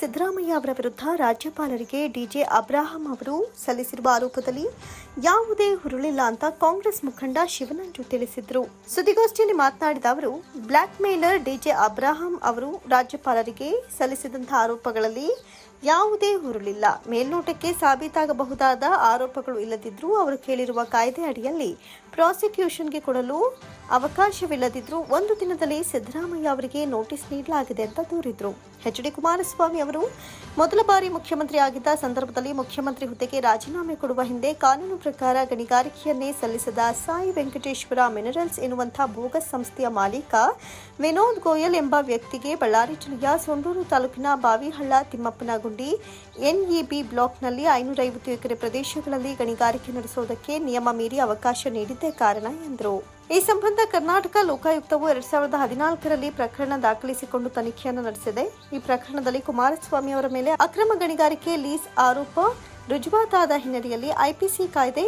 ಸಿದ್ದರಾಮಯ್ಯ ಅವರ ವಿರುದ್ಧ ರಾಜ್ಯಪಾಲರಿಗೆ ಡಿಜೆ ಅಬ್ರಾಹಂ ಅವರು ಸಲ್ಲಿಸಿರುವ ಆರೋಪದಲ್ಲಿ ಯಾವುದೇ ಹುರುಳಿಲ್ಲ ಅಂತ ಕಾಂಗ್ರೆಸ್ ಮುಖಂಡ ಶಿವನಂಜು ತಿಳಿಸಿದ್ರು. ಸುದ್ದಿಗೋಷ್ಠಿಯಲ್ಲಿ ಮಾತನಾಡಿದ ಅವರು ಬ್ಲಾಕ್ ಮೇಲರ್ ಡಿಜೆ ಅಬ್ರಾಹಂ ಅವರು ರಾಜ್ಯಪಾಲರಿಗೆ ಸಲ್ಲಿಸಿದಂತಹ ಆರೋಪಗಳಲ್ಲಿ ಯಾವುದೇ ಹುರುಳಿಲ್ಲ. ಮೇಲ್ನೋಟಕ್ಕೆ ಸಾಬೀತಾಗಬಹುದಾದ ಆರೋಪಗಳು ಇಲ್ಲದಿದ್ದರೂ ಅವರು ಕೇಳಿರುವ ಕಾಯ್ದೆ ಅಡಿಯಲ್ಲಿ ಪ್ರಾಸಿಕ್ಯೂಷನ್ಗೆ ಕೊಡಲು ಅವಕಾಶವಿಲ್ಲದಿದ್ದರೂ ಒಂದು ದಿನದಲ್ಲಿ ಸಿದ್ದರಾಮಯ್ಯ ಅವರಿಗೆ ನೋಟಿಸ್ ನೀಡಲಾಗಿದೆ ಅಂತ ದೂರಿದ್ರು. ಎಚ್ ಡಿ ಕುಮಾರಸ್ವಾಮಿ ಅವರು ಮೊದಲ ಬಾರಿ ಮುಖ್ಯಮಂತ್ರಿ ಆಗಿದ್ದ ಸಂದರ್ಭದಲ್ಲಿ ಮುಖ್ಯಮಂತ್ರಿ ಹುದ್ದೆಗೆ ರಾಜೀನಾಮೆ ಕೊಡುವ ಹಿಂದೆ ಕಾನೂನು ಪ್ರಕಾರ ಗಣಿಗಾರಿಕೆಯನ್ನೇ ಸಲ್ಲಿಸದ ಸಾಯಿ ವೆಂಕಟೇಶ್ವರ ಮಿನರಲ್ಸ್ ಎನ್ನುವಂಥ ಬೋಗಸ್ ಸಂಸ್ಥೆಯ ಮಾಲೀಕ ವಿನೋದ್ ಗೋಯಲ್ ಎಂಬ ವ್ಯಕ್ತಿಗೆ ಬಳ್ಳಾರಿ ಜಿಲ್ಲೆಯ ಸೊಂಡೂರು ತಾಲೂಕಿನ ಬಾವಿಹಳ್ಳ ತಿಮ್ಮಪ್ಪನಗುಂಡಿ ಎನ್ಇಬಿ ಬ್ಲಾಕ್ನಲ್ಲಿ ಐನೂರೈವತ್ತು ಎಕರೆ ಪ್ರದೇಶಗಳಲ್ಲಿ ಗಣಿಗಾರಿಕೆ ನಡೆಸುವುದಕ್ಕೆ ನಿಯಮ ಮೀರಿ ಅವಕಾಶ ನೀಡಿದ್ದೇ ಕಾರಣ ಎಂದರು. ಈ ಸಂಬಂಧ ಕರ್ನಾಟಕ ಲೋಕಾಯುಕ್ತವು ಎರಡ್ ಸಾವಿರದ ಹದಿನಾಲ್ಕರಲ್ಲಿ ಪ್ರಕರಣ ದಾಖಲಿಸಿಕೊಂಡು ತನಿಖೆಯನ್ನು ನಡೆಸಿದೆ. ಈ ಪ್ರಕರಣದಲ್ಲಿ ಕುಮಾರಸ್ವಾಮಿ ಅವರ ಮೇಲೆ ಅಕ್ರಮ ಗಣಿಗಾರಿಕೆ ಲೀಸ್ ಆರೋಪ ರುಜುವಾತಾದ ಹಿನ್ನೆಲೆಯಲ್ಲಿ ಐಪಿಸಿ ಕಾಯ್ದೆ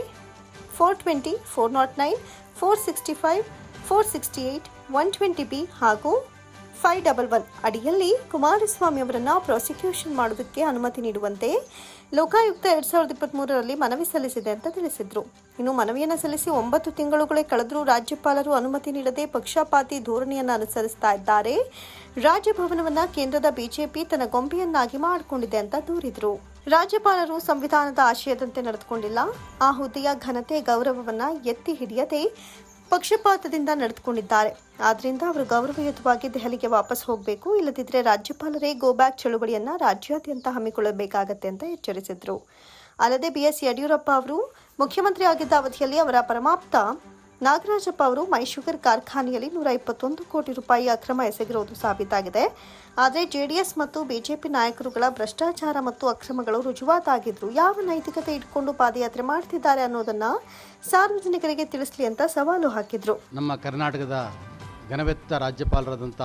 four twenty, four nought nine, four sixty five, four sixty eight, one twenty B ಹಾಗೂ ಫೈವ್ ಡಬಲ್ ಒನ್ ಅಡಿಯಲ್ಲಿ ಕುಮಾರಸ್ವಾಮಿ ಅವರನ್ನು ಪ್ರಾಸಿಕ್ಯೂಷನ್ ಮಾಡೋದಕ್ಕೆ ಅನುಮತಿ ನೀಡುವಂತೆ ಲೋಕಾಯುಕ್ತ ಎರಡ್ ಸಾವಿರದ ಇಪ್ಪತ್ತ್ಮೂರರಲ್ಲಿ ಮನವಿ ಸಲ್ಲಿಸಿದೆ ಅಂತ ತಿಳಿಸಿದರು. ಇನ್ನು ಮನವಿಯನ್ನು ಸಲ್ಲಿಸಿ ಒಂಬತ್ತು ತಿಂಗಳುಗಳೇ ಕಳೆದರೂ ರಾಜ್ಯಪಾಲರು ಅನುಮತಿ ನೀಡದೆ ಪಕ್ಷಪಾತಿ ಧೋರಣೆಯನ್ನು ಅನುಸರಿಸ್ತಾ ಇದ್ದಾರೆ. ರಾಜಭವನವನ್ನು ಕೇಂದ್ರದ ಬಿಜೆಪಿ ತನ್ನ ಗೊಂಬೆಯನ್ನಾಗಿ ಮಾಡಿಕೊಂಡಿದೆ ಅಂತ ದೂರಿದರು. ರಾಜ್ಯಪಾಲರು ಸಂವಿಧಾನದ ಆಶಯದಂತೆ ನಡೆದುಕೊಂಡಿಲ್ಲ. ಆ ಹುದ್ದೆಯ ಘನತೆ ಗೌರವವನ್ನು ಎತ್ತಿ ಹಿಡಿಯದೆ ಪಕ್ಷಪಾತದಿಂದ ನಡೆದುಕೊಂಡಿದ್ದಾರೆ. ಆದ್ದರಿಂದ ಅವರು ಗೌರವಯುತವಾಗಿ ದೆಹಲಿಗೆ ವಾಪಸ್ ಹೋಗಬೇಕು ಇಲ್ಲದಿದ್ದರೆ ರಾಜ್ಯಪಾಲರೇ ಗೋ ಬ್ಯಾಕ್ ಚಳುವಳಿಯನ್ನ ರಾಜ್ಯಾದ್ಯಂತ ಹಮ್ಮಿಕೊಳ್ಳಬೇಕಾಗತ್ತೆ ಅಂತ ಎಚ್ಚರಿಸಿದ್ರು. ಅಲ್ಲದೆ ಬಿಎಸ್ ಯಡಿಯೂರಪ್ಪ ಅವರು ಮುಖ್ಯಮಂತ್ರಿ ಆಗಿದ್ದ ಅವಧಿಯಲ್ಲಿ ಅವರ ಪರಮಾಪ್ತ ನಾಗರಾಜಪ್ಪ ಅವರು ಮೈಶುಗರ್ ಕಾರ್ಖಾನೆಯಲ್ಲಿ ನೂರ ಇಪ್ಪತ್ತೊಂದು ಕೋಟಿ ರೂಪಾಯಿ ಅಕ್ರಮ ಎಸಗಿರುವುದು ಸಾಬೀತಾಗಿದೆ. ಆದರೆ ಜೆಡಿಎಸ್ ಮತ್ತು ಬಿಜೆಪಿ ನಾಯಕರುಗಳ ಭ್ರಷ್ಟಾಚಾರ ಮತ್ತು ಅಕ್ರಮಗಳು ರುಜುವಾತಾಗಿದ್ರು ಯಾವ ನೈತಿಕತೆ ಇಟ್ಕೊಂಡು ಪಾದಯಾತ್ರೆ ಮಾಡ್ತಿದ್ದಾರೆ ಅನ್ನೋದನ್ನ ಸಾರ್ವಜನಿಕರಿಗೆ ತಿಳಿಸಲಿ ಅಂತ ಸವಾಲು ಹಾಕಿದ್ರು. ನಮ್ಮ ಕರ್ನಾಟಕದ ಘನವೆತ್ತ ರಾಜ್ಯಪಾಲರಾದಂಥ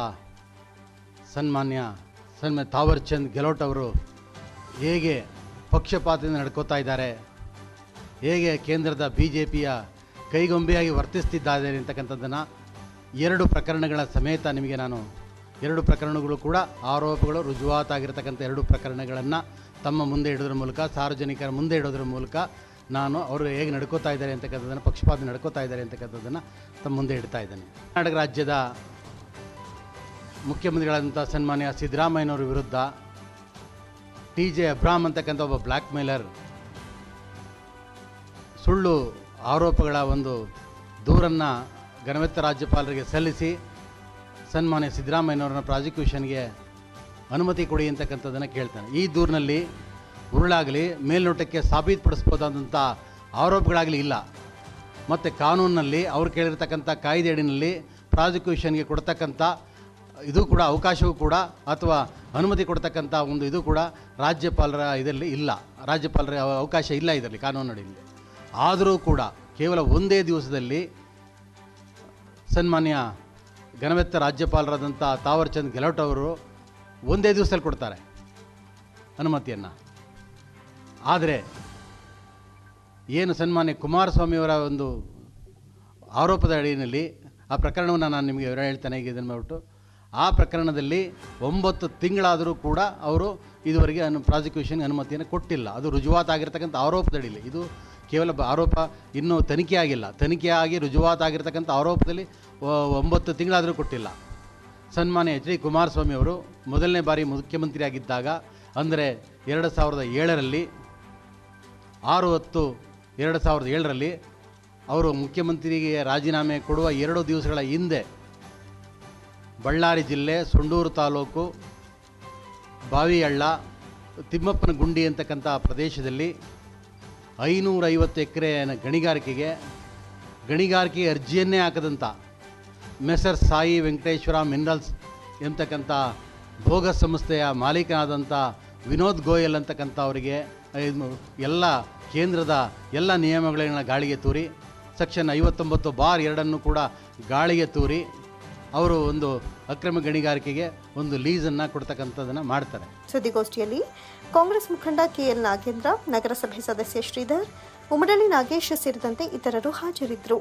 ಸನ್ಮಾನ್ಯ ಸನ್ಮಾನ್ಯ ತಾವರ್ ಚಂದ್ ಗೆಹ್ಲೋಟ್ ಅವರು ಹೇಗೆ ಪಕ್ಷಪಾತದಿಂದ ನಡ್ಕೋತಾ ಇದ್ದಾರೆ, ಹೇಗೆ ಕೇಂದ್ರದ ಬಿ ಜೆ ಪಿಯ ಕೈಗೊಂಬೆಯಾಗಿ ವರ್ತಿಸ್ತಿದ್ದಾರೆ ಅಂತಕ್ಕಂಥದ್ದನ್ನು ಎರಡು ಪ್ರಕರಣಗಳ ಸಮೇತ ನಿಮಗೆ ನಾನು ಎರಡು ಪ್ರಕರಣಗಳು ಕೂಡ ಆರೋಪಗಳು ರುಜುವಾತಾಗಿರ್ತಕ್ಕಂಥ ಎರಡು ಪ್ರಕರಣಗಳನ್ನು ತಮ್ಮ ಮುಂದೆ ಇಡೋದ್ರ ಮೂಲಕ, ಸಾರ್ವಜನಿಕರ ಮುಂದೆ ಇಡೋದ್ರ ಮೂಲಕ ನಾನು ಅವರು ಹೇಗೆ ನಡ್ಕೋತಾ ಇದ್ದಾರೆ ಅಂತಕ್ಕಂಥದ್ದನ್ನು, ಪಕ್ಷಪಾತ ನಡ್ಕೋತಾ ಇದ್ದಾರೆ ಅಂತಕ್ಕಂಥದ್ದನ್ನು ತಮ್ಮ ಮುಂದೆ ಇಡ್ತಾ ಇದ್ದೇನೆ. ಕರ್ನಾಟಕ ರಾಜ್ಯದ ಮುಖ್ಯಮಂತ್ರಿಗಳಾದಂಥ ಸನ್ಮಾನ್ಯ ಸಿದ್ದರಾಮಯ್ಯನವರ ವಿರುದ್ಧ ಟಿ ಜೆ ಅಬ್ರಾಮ್ ಅಂತಕ್ಕಂಥ ಒಬ್ಬ ಬ್ಲ್ಯಾಕ್ ಮೇಲರ್ ಸುಳ್ಳು ಆರೋಪಗಳ ಒಂದು ದೂರನ್ನು ಘನವೆತ್ತ ರಾಜ್ಯಪಾಲರಿಗೆ ಸಲ್ಲಿಸಿ ಸನ್ಮಾನ್ಯ ಸಿದ್ದರಾಮಯ್ಯನವರನ್ನ ಪ್ರಾಸಿಕ್ಯೂಷನ್ಗೆ ಅನುಮತಿ ಕೊಡಿ ಅಂತಕ್ಕಂಥದ್ದನ್ನು ಕೇಳ್ತಾನೆ. ಈ ದೂರಿನಲ್ಲಿ ಉರುಳಾಗಲಿ, ಮೇಲ್ನೋಟಕ್ಕೆ ಸಾಬೀತುಪಡಿಸ್ಬೋದಾದಂಥ ಆರೋಪಗಳಾಗಲಿ ಇಲ್ಲ. ಮತ್ತು ಕಾನೂನಿನಲ್ಲಿ ಅವ್ರು ಕೇಳಿರ್ತಕ್ಕಂಥ ಕಾಯ್ದೆ ಅಡಿನಲ್ಲಿ ಪ್ರಾಸಿಕ್ಯೂಷನ್ಗೆ ಕೊಡ್ತಕ್ಕಂಥ ಇದು ಕೂಡ, ಅವಕಾಶವೂ ಕೂಡ, ಅಥವಾ ಅನುಮತಿ ಕೊಡ್ತಕ್ಕಂಥ ಒಂದು ಇದು ಕೂಡ ರಾಜ್ಯಪಾಲರ ಇದರಲ್ಲಿ ಇಲ್ಲ. ರಾಜ್ಯಪಾಲರ ಅವ- ಅವಕಾಶ ಇಲ್ಲ ಇದರಲ್ಲಿ ಕಾನೂನು ಅಡಿಯಲ್ಲಿ ಆದರೂ ಕೂಡ ಕೇವಲ ಒಂದೇ ದಿವಸದಲ್ಲಿ ಸನ್ಮಾನ್ಯ ಘನವೆತ್ತ ರಾಜ್ಯಪಾಲರಾದಂಥ ತಾವರ್ಚಂದ್ ಗೆಹ್ಲೋಟ್ ಅವರು ಒಂದೇ ದಿವಸದಲ್ಲಿ ಕೊಡ್ತಾರೆ ಅನುಮತಿಯನ್ನು. ಆದರೆ ಏನು ಸನ್ಮಾನ್ಯ ಕುಮಾರಸ್ವಾಮಿಯವರ ಒಂದು ಆರೋಪದ ಅಡಿಯಲ್ಲಿ ಆ ಪ್ರಕರಣವನ್ನು ನಾನು ನಿಮಗೆ ವಿವರ ಹೇಳ್ತಾನೆ, ಈಗ ಇದನ್ನು ಆ ಪ್ರಕರಣದಲ್ಲಿ ಒಂಬತ್ತು ತಿಂಗಳಾದರೂ ಕೂಡ ಅವರು ಇದುವರೆಗೆ ಅನು ಪ್ರಾಸಿಕ್ಯೂಷನ್ಗೆ ಅನುಮತಿಯನ್ನು ಕೊಟ್ಟಿಲ್ಲ. ಅದು ರುಜುವಾತಾಗಿರ್ತಕ್ಕಂಥ ಆರೋಪದ ಅಡಿಯಲ್ಲಿ. ಇದು ಕೇವಲ ಆರೋಪ ಇನ್ನೂ ತನಿಖೆ ಆಗಿಲ್ಲ. ತನಿಖೆ ಆಗಿ ರುಜುವಾತಾಗಿರ್ತಕ್ಕಂಥ ಆರೋಪದಲ್ಲಿ ಒಂಬತ್ತು ತಿಂಗಳಾದರೂ ಕೊಟ್ಟಿಲ್ಲ. ಸನ್ಮಾನ್ಯ ಎಚ್ ಡಿ ಕುಮಾರಸ್ವಾಮಿ ಅವರು ಮೊದಲನೇ ಬಾರಿ ಮುಖ್ಯಮಂತ್ರಿಯಾಗಿದ್ದಾಗ, ಅಂದರೆ ಎರಡು ಸಾವಿರದ ಏಳರಲ್ಲಿ, ಆರು ಹತ್ತು ಎರಡು ಸಾವಿರದ ಏಳರಲ್ಲಿ ಅವರು ಮುಖ್ಯಮಂತ್ರಿಗೆ ರಾಜೀನಾಮೆ ಕೊಡುವ ಎರಡು ದಿವಸಗಳ ಹಿಂದೆ ಬಳ್ಳಾರಿ ಜಿಲ್ಲೆ ಸೊಂಡೂರು ತಾಲೂಕು ಬಾವಿಹಳ್ಳ ತಿಮ್ಮಪ್ಪನ ಗುಂಡಿ ಅಂತಕ್ಕಂಥ ಪ್ರದೇಶದಲ್ಲಿ ಐನೂರೈವತ್ತು ಎಕರೆ ಗಣಿಗಾರಿಕೆಗೆ, ಗಣಿಗಾರಿಕೆ ಅರ್ಜಿಯನ್ನೇ ಹಾಕದಂಥ ಮೆಸರ್ ಸಾಯಿ ವೆಂಕಟೇಶ್ವರ ಮಿನರಲ್ಸ್ ಎಂತಕ್ಕಂಥ ಭೋಗ ಸಂಸ್ಥೆಯ ಮಾಲೀಕನಾದಂಥ ವಿನೋದ್ ಗೋಯಲ್ ಅಂತಕ್ಕಂಥ ಅವರಿಗೆ ಎಲ್ಲ ಕೇಂದ್ರದ ಎಲ್ಲ ನಿಯಮಗಳನ್ನ ಗಾಳಿಗೆ ತೂರಿ, ಸೆಕ್ಷನ್ ಐವತ್ತೊಂಬತ್ತು ಬಾರ್ ಎರಡನ್ನು ಕೂಡ ಗಾಳಿಗೆ ತೂರಿ, ಅವರು ಒಂದು ಅಕ್ರಮ ಗಣಿಗಾರಿಕೆಗೆ ಒಂದು ಲೀಸನ್ನು ಕೊಡ್ತಕ್ಕಂಥದ್ದನ್ನು ಮಾಡ್ತಾರೆ. ಸುದ್ದಿಗೋಷ್ಠಿಯಲ್ಲಿ ಕಾಂಗ್ರೆಸ್ ಮುಖಂಡ ಕೆಎಲ್ ನಾಗೇಂದ್ರ, ನಗರಸಭೆ ಸದಸ್ಯ ಶ್ರೀಧರ್, ಉಮಡಳ್ಳಿ ನಾಗೇಶ್ ಸೇರಿದಂತೆ ಇತರರು ಹಾಜರಿದ್ದರು.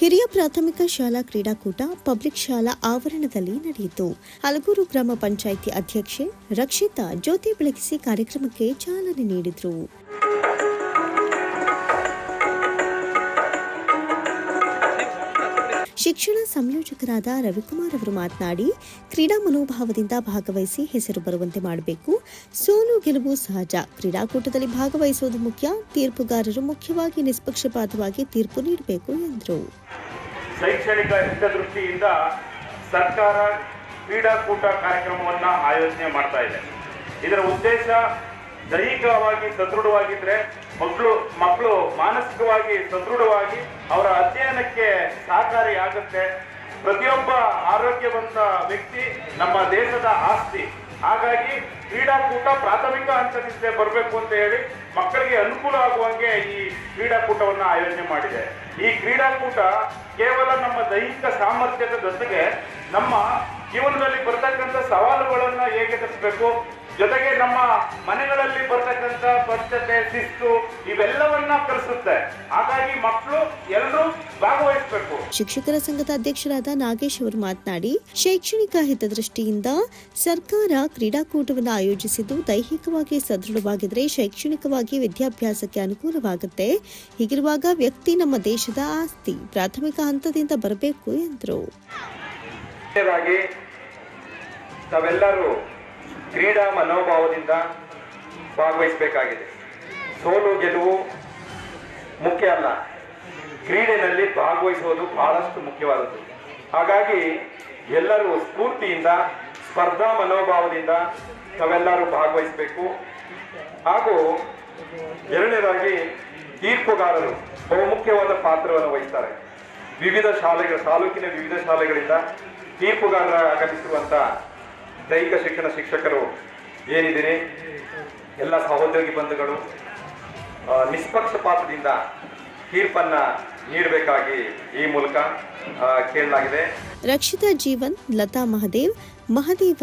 ಹಿರಿಯ ಪ್ರಾಥಮಿಕ ಶಾಲಾ ಕ್ರೀಡಾಕೂಟ, ಪಬ್ಲಿಕ್ ಶಾಲಾ ಆವರಣದಲ್ಲಿ ನಡೆಯಿತು. ಹಲಗೂರು ಗ್ರಾಮ ಪಂಚಾಯಿತಿ ಅಧ್ಯಕ್ಷೆ ರಕ್ಷಿತಾ ಜ್ಯೋತಿ ಬೆಳಗಿಸಿ ಕಾರ್ಯಕ್ರಮಕ್ಕೆ ಚಾಲನೆ ನೀಡಿದರು. ಶಿಕ್ಷಣ ಸಂಯೋಜಕರಾದ ರವಿಕುಮಾರ್ ಅವರು ಮಾತನಾಡಿ, ಕ್ರೀಡಾ ಮನೋಭಾವದಿಂದ ಭಾಗವಹಿಸಿ ಹೆಸರು ಬರುವಂತೆ ಮಾಡಬೇಕು. ಸೋಲು ಗೆಲುವು ಸಹಜ. ಕ್ರೀಡಾಕೂಟದಲ್ಲಿ ಭಾಗವಹಿಸುವುದು ಮುಖ್ಯ. ತೀರ್ಪುಗಾರರು ಮುಖ್ಯವಾಗಿ ನಿಷ್ಪಕ್ಷಪಾತವಾಗಿ ತೀರ್ಪು ನೀಡಬೇಕು ಎಂದರು. ಶೈಕ್ಷಣಿಕ ಹಿತದೃಷ್ಟಿಯಿಂದ ಸರ್ಕಾರ ಕ್ರೀಡಾಕೂಟ ಕಾರ್ಯಕ್ರಮವನ್ನು ಆಯೋಜನೆ ಮಾಡ್ತಾ ಇದೆ. ಇದರ ಉದ್ದೇಶ ದೈಹಿಕವಾಗಿ ಸದೃಢವಾಗಿದ್ದರೆ ಮಕ್ಕಳು ಮಕ್ಕಳು ಮಾನಸಿಕವಾಗಿ ಸದೃಢವಾಗಿ ಅವರ ಅಧ್ಯಯನಕ್ಕೆ ಸಹಕಾರಿಯಾಗುತ್ತೆ. ಪ್ರತಿಯೊಬ್ಬ ಆರೋಗ್ಯವಂತ ವ್ಯಕ್ತಿ ನಮ್ಮ ದೇಶದ ಆಸ್ತಿ. ಹಾಗಾಗಿ ಕ್ರೀಡಾಕೂಟ ಪ್ರಾಥಮಿಕ ಹಂತದಿಂದ ಬರಬೇಕು ಅಂತ ಹೇಳಿ ಮಕ್ಕಳಿಗೆ ಅನುಕೂಲ ಆಗುವಂಗೆ ಈ ಕ್ರೀಡಾಕೂಟವನ್ನು ಆಯೋಜನೆ ಮಾಡಿದೆ. ಈ ಕ್ರೀಡಾಕೂಟ ಕೇವಲ ನಮ್ಮ ದೈಹಿಕ ಸಾಮರ್ಥ್ಯದ ಜೊತೆಗೆ ನಮ್ಮ ಜೀವನದಲ್ಲಿ ಬರ್ತಕ್ಕಂಥ ಸವಾಲುಗಳನ್ನು ಹೇಗೆ ಎದುರಿಸಬೇಕು ಜೊತೆಗೆ ನಮ್ಮ ಮನೆಗಳಲ್ಲಿ ಬರ್ತಕ್ಕಂಥ ಸ್ವಚ್ಛತೆ ಶಿಸ್ತು ಇವೆಲ್ಲವನ್ನ ಕಲಿಸುತ್ತೆ. ಹಾಗಾಗಿ ಮಕ್ಕಳು ಎಲ್ಲರೂ ಭಾಗವಹಿಸಬೇಕು. ಶಿಕ್ಷಕರ ಸಂಘದ ಅಧ್ಯಕ್ಷರಾದ ನಾಗೇಶ್ ಅವರು ಮಾತನಾಡಿ ಶೈಕ್ಷಣಿಕ ಹಿತದೃಷ್ಟಿಯಿಂದ ಸರ್ಕಾರ ಕ್ರೀಡಾಕೂಟವನ್ನು ಆಯೋಜಿಸಿದ್ದು ದೈಹಿಕವಾಗಿ ಸದೃಢವಾಗಿದ್ರೆ ಶೈಕ್ಷಣಿಕವಾಗಿ ವಿದ್ಯಾಭ್ಯಾಸಕ್ಕೆ ಅನುಕೂಲವಾಗುತ್ತೆ. ಹೀಗಿರುವಾಗ ವ್ಯಕ್ತಿ ನಮ್ಮ ದೇಶದ ಆಸ್ತಿ ಪ್ರಾಥಮಿಕ ಹಂತದಿಂದ ಬರಬೇಕು ಎಂದರು. ತಾವೆಲ್ಲರೂ ಕ್ರೀಡಾ ಮನೋಭಾವದಿಂದ ಭಾಗವಹಿಸಬೇಕಾಗಿದೆ. ಸೋಲು ಗೆಲುವು ಮುಖ್ಯ ಅಲ್ಲ. ಕ್ರೀಡೆಯಲ್ಲಿ ಭಾಗವಹಿಸುವುದು ಬಹಳಷ್ಟು ಮುಖ್ಯವಾದದ್ದು. ಹಾಗಾಗಿ ಎಲ್ಲರೂ ಸ್ಫೂರ್ತಿಯಿಂದ, ಸ್ಪರ್ಧಾ ಮನೋಭಾವದಿಂದ ತಾವೆಲ್ಲರೂ ಭಾಗವಹಿಸಬೇಕು. ಹಾಗೂ ಎರಡನೇದಾಗಿ ತೀರ್ಪುಗಾರರು ಬಹುಮುಖ್ಯವಾದ ಪಾತ್ರವನ್ನು ವಹಿಸ್ತಾರೆ. ವಿವಿಧ ಶಾಲೆಗಳ, ತಾಲೂಕಿನ ವಿವಿಧ ಶಾಲೆಗಳಿಂದ ತೀರ್ಪುಗಾರರ ಆಗಮಿಸಿರುವಂಥ ದೈಹಿಕ ಶಿಕ್ಷಣ ಶಿಕ್ಷಕರು ಏನಿದ್ದೀರಿ? ಎಲ್ಲ ಸಹೋದ್ಯೋಗಿ ಬಂಧುಗಳು ನಿಷ್ಪಕ್ಷಪಾತದಿಂದ ತೀರ್ಪನ್ನ ನೀಡಬೇಕಾಗಿ ಈ ಮೂಲಕ ಕೇಳಲಾಗಿದೆ. ರಕ್ಷಿತಾ ಜೀವನ್, ಲತಾ ಮಹದೇವ್, ಮಹದೇವ,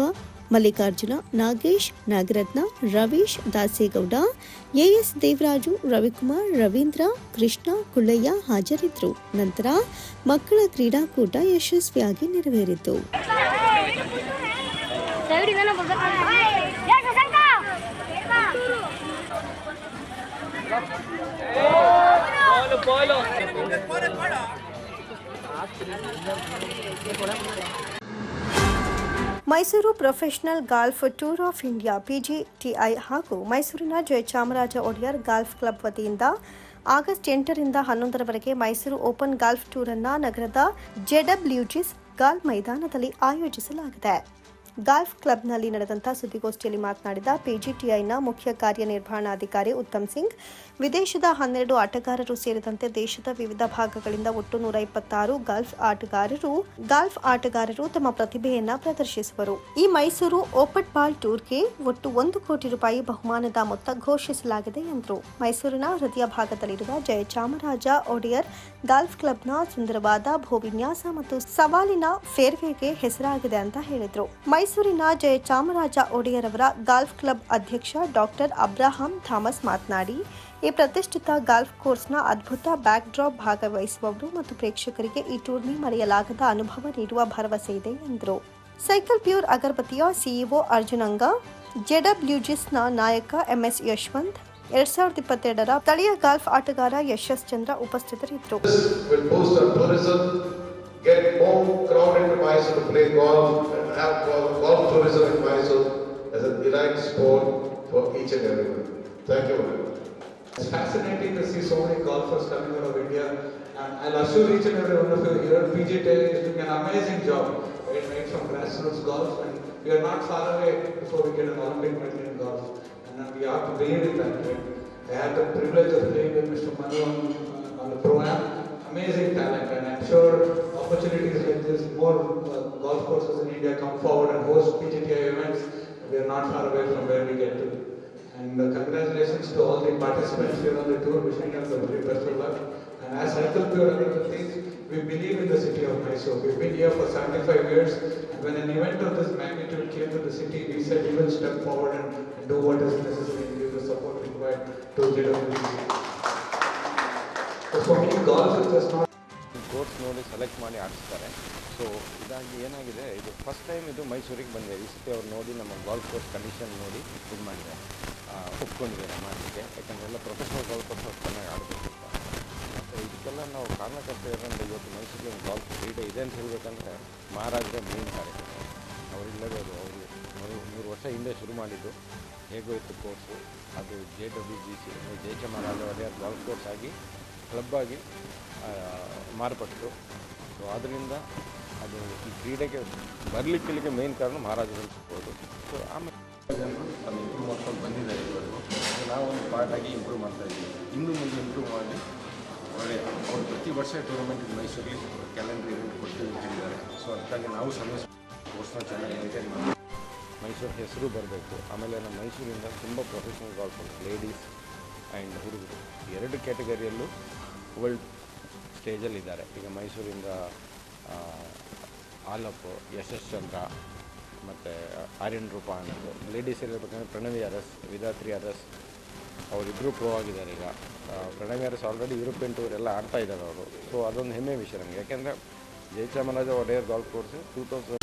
ಮಲ್ಲಿಕಾರ್ಜುನ, ನಾಗೇಶ್, ನಾಗರತ್ನ, ರವೀಶ್ ದಾಸೇಗೌಡ, ಎಎಸ್ ದೇವರಾಜು, ರವಿಕುಮಾರ್, ರವೀಂದ್ರ, ಕೃಷ್ಣ, ಕುಳ್ಳಯ್ಯ ಹಾಜರಿದ್ದರು ನಂತರ ಮಕ್ಕಳ ಕ್ರೀಡಾಕೂಟ ಯಶಸ್ವಿಯಾಗಿ ನೆರವೇರಿತು. Mysuru professional golf tour of India PGTI ಹಾಗೂ ಮೈಸೂರಿನ ಜಯಚಾಮರಾಜ ಒಡೆಯರ್ ಗಾಲ್ಫ್ ಕ್ಲಬ್ ವತಿಯಿಂದ ಆಗಸ್ಟ್ ಎಂಟರಿಂದ ಹನ್ನೊಂದರವರೆಗೆ ಮೈಸೂರು ಓಪನ್ ಗಾಲ್ಫ್ ಟೂರ್ ಅನ್ನ ನಗರದ ಜೆಡಬ್ಲ್ಯೂಜಿಸ್ ಗಾಲ್ಫ್ ಮೈದಾನದಲ್ಲಿ ಆಯೋಜಿಸಲಾಗಿದೆ. ಗಾಲ್ಫ್ ಕ್ಲಬ್ನಲ್ಲಿ ನಡೆದಂಥ ಸುದ್ದಿಗೋಷ್ಠಿಯಲ್ಲಿ ಮಾತನಾಡಿದ ಪಿಜಿಟಿಐನ ಮುಖ್ಯ ಕಾರ್ಯನಿರ್ವಹಣಾಧಿಕಾರಿ ಉತ್ತಮ್ ಸಿಂಗ್, ವಿದೇಶದ ಹನ್ನೆರಡು ಆಟಗಾರರು ಸೇರಿದಂತೆ ದೇಶದ ವಿವಿಧ ಭಾಗಗಳಿಂದ ಒಟ್ಟು ನೂರ ಇಪ್ಪತ್ತಾರು ಗಾಲ್ಫ್ ಆಟಗಾರರು ಗಾಲ್ಫ್ ಆಟಗಾರರು ತಮ್ಮ ಪ್ರತಿಭೆಯನ್ನ ಪ್ರದರ್ಶಿಸುವರು. ಈ ಮೈಸೂರು ಓಪಟ್ ಬಾಲ್ ಟೂರ್ಗೆ ಒಟ್ಟು ಒಂದು ಕೋಟಿ ರೂಪಾಯಿ ಬಹುಮಾನದ ಮೊತ್ತ ಘೋಷಿಸಲಾಗಿದೆ ಎಂದರು. ಮೈಸೂರಿನ ಹೃದಯ ಭಾಗದಲ್ಲಿರುವ ಜಯಚಾಮರಾಜ ಒಡೆಯರ್ ಗಾಲ್ಫ್ ಕ್ಲಬ್ನ ಸುಂದರವಾದ ಭೂವಿನ್ಯಾಸ ಮತ್ತು ಸವಾಲಿನ ಫೇರ್ವೇಗೆ ಹೆಸರಾಗಿದೆ ಅಂತ ಹೇಳಿದ್ರು. ಮೈಸೂರಿನ ಜಯಚಾಮರಾಜ ಚಾಮರಾಜ ಅವರ ಗಾಲ್ಫ್ ಕ್ಲಬ್ ಅಧ್ಯಕ್ಷ ಡಾಕ್ಟರ್ ಅಬ್ರಾಹಂ ಥಾಮಸ್ ಮಾತನಾಡಿ, ಈ ಪ್ರತಿಷ್ಠಿತ ಗಾಲ್ಫ್ ಕೋರ್ಸ್ನ ಅದ್ಭುತ ಬ್ಯಾಕ್ ಡ್ರಾಪ್ ಭಾಗವಹಿಸುವವರು ಮತ್ತು ಪ್ರೇಕ್ಷಕರಿಗೆ ಈ ಟೂರ್ನಿ ಮರೆಯಲಾಗದ ಅನುಭವ ನೀಡುವ ಭರವಸೆ ಇದೆ, ಎಂದರು. ಸೈಕಲ್ ಪ್ಯೂರ್ ಅಗರಬತಿಯ ಸಿಇಒ ಅರ್ಜುನಂಗ ಜೆಡಬ್ಲ್ಯೂಜಿಸ್ನ ನಾಯಕ ಎಂಎಸ್ ಯಶವಂತ್, ಎರಡ್ ಸಾವಿರದ ಇಪ್ಪತ್ತೆರಡರ ಸ್ಥಳೀಯ ಗಾಲ್ಫ್ ಆಟಗಾರ ಯಶಸ್ ಚಂದ್ರ ಉಪಸ್ಥಿತರಿದ್ದರು. Have golf, tourism in Mysore as a elite sport for each and everyone. Thank you very much. It's fascinating to see so many golfers coming out of India. And I'll assure each and every one of you here, PG Tech is doing an amazing job. Right, right from grassroots golf, and we are not far away before we get an Olympic medal in golf. And we have to believe in that. Right? I had the privilege of playing with Mr. Manu on, on the pro-am. Amazing talent, and I'm sure opportunities there's more uh, golf courses in India come forward and host PGTI events. We are not far away from where we get to. And uh, congratulations to all the participants here on the tour, wishing them the very best of luck. And as Cycle Pure things, we believe in the city of Mysore. We've been here for 75 years. When an event of this magnitude came to the city, we said we will step forward and, and do what is necessary and give the support required to JWC. So for me, golf is just not select ಮಾಡಿ ಆಡಿಸ್ತಾರೆ so ಇದಾಗಿ ಏನಾಗಿದೆ, ಇದು first time ಇದು ಮೈಸೂರಿಗೆ ಬಂದಿದೆ. ಈ ಸತಿ ಅವ್ರು ನೋಡಿ ನಮ್ಮ ಗಾಲ್ಫ್ ಕೋರ್ಸ್ ಕಂಡೀಷನ್ ನೋಡಿ ಇದು ಮಾಡಿದೆ ಒಪ್ಕೊಂಡಿದ್ದಾರೆ ಮಾಡಲಿಕ್ಕೆ ಯಾಕಂದರೆ ಎಲ್ಲ ಪ್ರೊಫೆಷನಲ್ ಗಾಲ್ಫ್ ಅವ್ರು ಚೆನ್ನಾಗಿ ಆಡಬೇಕು ಮತ್ತು ಇದಕ್ಕೆಲ್ಲ ನಾವು ಕಾರಣಕರ್ತೇವೆ ಇವತ್ತು ಮೈಸೂರಿಗೆ ಒಂದು ಗಾಲ್ಫ್ ಕ್ರೀಡೆ ಇದೆ ಅಂತ ಹೇಳಬೇಕಂದ್ರೆ ಮಹಾರಾಜರ ಮೇನ್ ಕಾರ್ಯಕ್ರಮ. ಅವರಿಲ್ಲದೆ ಅದು ಅವರು ಮೂರು ವರ್ಷ ಹಿಂದೆ ಶುರು ಮಾಡಿದ್ದು ಹೇಗೋ ಇತ್ತು ಕೋರ್ಸು ಅದು J W G C Jayachamaraja Wadiyar golf course ಆಗಿ ಕ್ಲಬ್ ಆಗಿ ಮಾರ್ಪಟ್ಟು ಸೊ ಆದ್ದರಿಂದ ಅದು ಈ ಕ್ರೀಡೆಗೆ ಬರಲಿಕ್ಕೆ ಮೇನ್ ಕಾರಣ ಮಹಾರಾಜರು ಸಿಗ್ಬೋದು. ಸೊ ಆಮೇಲೆ ಜನರು ಅದು ಇಂಪ್ರೂವ್ ಮಾಡ್ಕೊಂಡು ಬಂದಿದ್ದಾರೆ ಒಂದು ಪಾರ್ಟ್ ಆಗಿ ಇಂಪ್ರೂವ್ ಮಾಡ್ತಾ ಇದ್ದೀವಿ. ಇನ್ನು ಮುಂದೆ ಇಂಪ್ರೂವ್ ಮಾಡಿ ಒಳ್ಳೆಯ ಅವ್ರು ಪ್ರತಿ ವರ್ಷ ಟೂರ್ನಮೆಂಟ್ ಮೈಸೂರಲ್ಲಿ ಕ್ಯಾಲೆಂಡರ್ ಇವೆಂಟ್ ಕೊಡ್ತೀವಿ ಹೇಳಿದ್ದಾರೆ ಸೊ ಅದಕ್ಕಾಗಿ ನಾವು ಸಮಯ ಚೆನ್ನಾಗಿ ಮೇಂಟೈನ್ ಮಾಡಿ ಮೈಸೂರು ಹೆಸರು ಬರಬೇಕು. ಆಮೇಲೆ ನಮ್ಮ ಮೈಸೂರಿಂದ ತುಂಬ ಪ್ರೊಫೆಷನಲ್ ಗಾಲ್ಫರ್ ಲೇಡೀಸ್ ಆ್ಯಂಡ್ ಹುಡುಗರು. ಎರಡು ಕ್ಯಾಟಗರಿಯಲ್ಲೂ ವರ್ಲ್ಡ್ ಸ್ಟೇಜಲ್ಲಿದ್ದಾರೆ. ಈಗ ಮೈಸೂರಿಂದ ಆಲಪ್ಪು ಆಲಪ್ ಯಶಸ್ ಚಂದ್ರ ಮತ್ತು ಆರ್ಯನ್ ರೂಪ ಅನ್ನೋದು. ಲೇಡೀಸ್ ಹೇಳ್ಬೇಕಂದ್ರೆ ಪ್ರಣವಿ ಅರಸ್, ವಿಧಾತ್ರಿ ಅರಸ್ ಅವರಿಬ್ಬರು ಪ್ರೋ ಆಗಿದ್ದಾರೆ ಈಗ. Pranavi Urs already European tour ಎಲ್ಲ ಆಡ್ತಾ ಇದ್ದಾರೆ ಅವರು. ಸೊ ಅದೊಂದು ಹೆಮ್ಮೆ ವಿಷಯ ನಮಗೆ. ಯಾಕೆಂದರೆ Jayachamaraja Wadiyar golf course two thousand